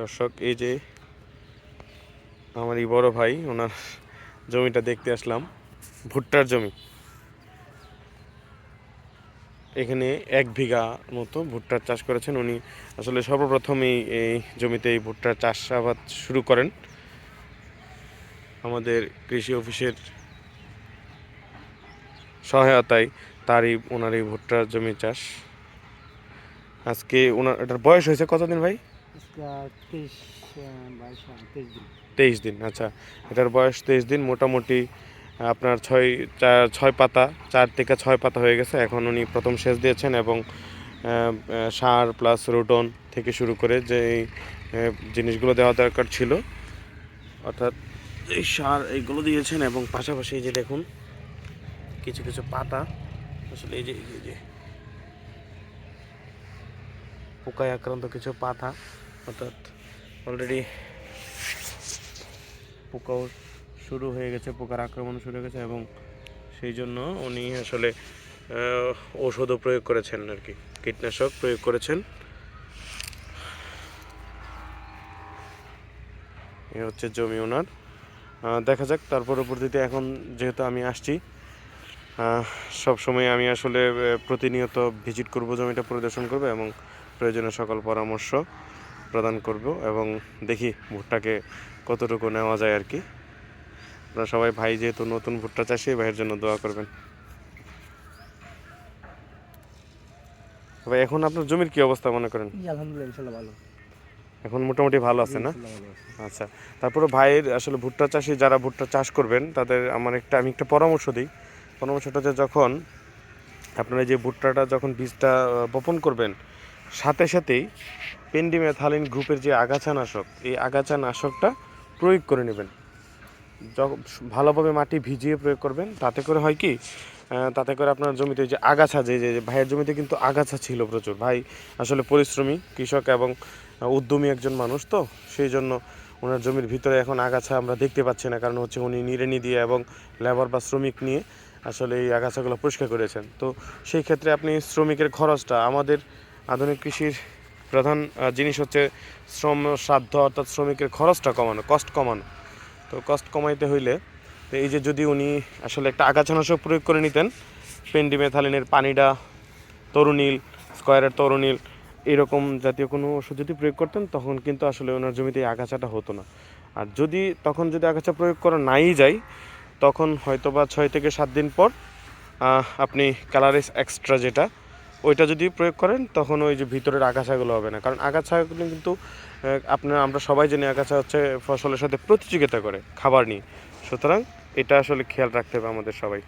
দর্শক, এই যে আমার এই বড় ভাই, ওনার জমিটা দেখতে আসলাম, ভুট্টার জমি। এখানে এক বিঘা মতো ভুট্টার চাষ করেছেন। উনি আসলে সর্বপ্রথমই এই জমিতে এই ভুট্টার চাষাবাদ শুরু করেন। আমাদের কৃষি অফিসের সহায়তায় তারই, ওনার এই ভুট্টার জমি চাষ। আজকে ওনার, এটার বয়স হয়েছে কতদিন ভাই? তেইশ দিন। আচ্ছা। এটার বয়স তেইশ দিন, মোটামুটি আপনার ছয় ছয় পাতা, চার থেকে ছয় পাতা হয়ে গেছে। এখন উনি প্রথম সেচ দিয়েছেন এবং সার প্লাস রোটন থেকে শুরু করে যে জিনিসগুলো দেওয়া দরকার ছিল, অর্থাৎ এই সার এইগুলো দিয়েছেন এবং পাশাপাশি এই যে দেখুন, কিছু কিছু পাতা, আসলে এই যে এই যে, পোকায় আক্রান্ত কিছু পাতা অর্থাৎ অলরেডি পোকাও শুরু হয়ে গেছে, পোকার আক্রমণ শুরু হয়ে গেছে এবং সেই জন্য উনি আসলে ওষুধও প্রয়োগ করেছেন আর কি, কীটনাশক প্রয়োগ করেছেন। এ হচ্ছে জমি ওনার। দেখা যাক তার পরবর্তীতে এখন যেহেতু আমি আসছি সব সময় আমি আসলে প্রতিনিয়ত ভিজিট করব জমিটা পরিদর্শন করব এবং প্রয়োজনীয় সকল পরামর্শ প্রদান করব এবং দেখি ভুট্টাকে কতটুকু নেওয়া যায় আর কি। আপনারা সবাই ভাই যেহেতু নতুন ভুট্টা চাষি ভাইয়ের জন্য দোয়া করবেন। তবে এখন আপনার জমির কি অবস্থা মনে করেন? আলহামদুলিল্লাহ ভালো। এখন মোটামুটি ভালো আছে না? আচ্ছা তারপরে ভাইয়ের আসলে ভুট্টা চাষি যারা ভুট্টা চাষ করবেন তাদের আমার একটা আমি একটা পরামর্শ দিই। পরামর্শটা যে যখন আপনারা যে ভুট্টাটা যখন বীজটা বপন করবেন সাথে সাথেই পেন্ডিমেথালিন গ্রুপের যে আগাছা নাশক, এই আগাছা নাশকটা প্রয়োগ করে নেবেন। ভালোভাবে মাটি ভিজিয়ে প্রয়োগ করবেন। তাতে করে হয় কি তাতে করে আপনার জমিতে যে আগাছা যে যে ভাইয়ের জমিতে কিন্তু আগাছা ছিল প্রচুর। ভাই আসলে পরিশ্রমী, কৃষক এবং উদ্যমী একজন মানুষ তো, সেই জন্য ওনার জমির ভিতরে এখন আগাছা আমরা দেখতে পাচ্ছি না, কারণ হচ্ছে উনি নিড়েনি দিয়ে এবং লেবার বা শ্রমিক নিয়ে আসলে এই আগাছাগুলো পরিষ্কার করেছেন। তো সেই ক্ষেত্রে আপনি শ্রমিকের খরচটা আমাদের আধুনিক কৃষির প্রধান জিনিস হচ্ছে শ্রম সাধ্য অর্থাৎ শ্রমিকের খরচটা কমানো কষ্ট কমানো। তো কষ্ট কমাইতে হইলে তো এই যে যদি উনি আসলে একটা আগাছানাশক প্রয়োগ করে নিতেন পেন্ডিমেথালিনের পানিডা, তরুণীল, স্কোয়ারের তরুণীল, এরকম জাতীয় কোনো ওষুধ যদি প্রয়োগ করতেন, তখন কিন্তু আসলে ওনার জমিতে এই আগাছাটা হতো না। আর যদি, তখন যদি আগাছা প্রয়োগ করা নাই যায়, তখন হয়তো বা ছয় থেকে সাত দিন পর আপনি কালারিস এক্সট্রা যেটা ওইটা যদি প্রয়োগ করেন, তখন ওই যে ভিতরের আগাছাগুলো হবে না। কারণ আগাছাগুলো কিন্তু আপনার, আমরা সবাই জানি আগাছা হচ্ছে ফসলের সাথে প্রতিযোগিতা করে, খাবার নিয়ে। সুতরাং এটা আসলে খেয়াল রাখতে হবে আমাদের সবাই।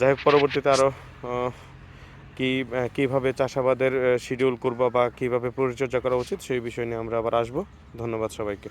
যাই হোক, পরবর্তীতে আরও কি কীভাবে চাষাবাদের শিডিউল করব বা কীভাবে পরিচর্যা করা উচিত, সেই বিষয় নিয়ে আমরা আবার আসব। ধন্যবাদ সবাইকে।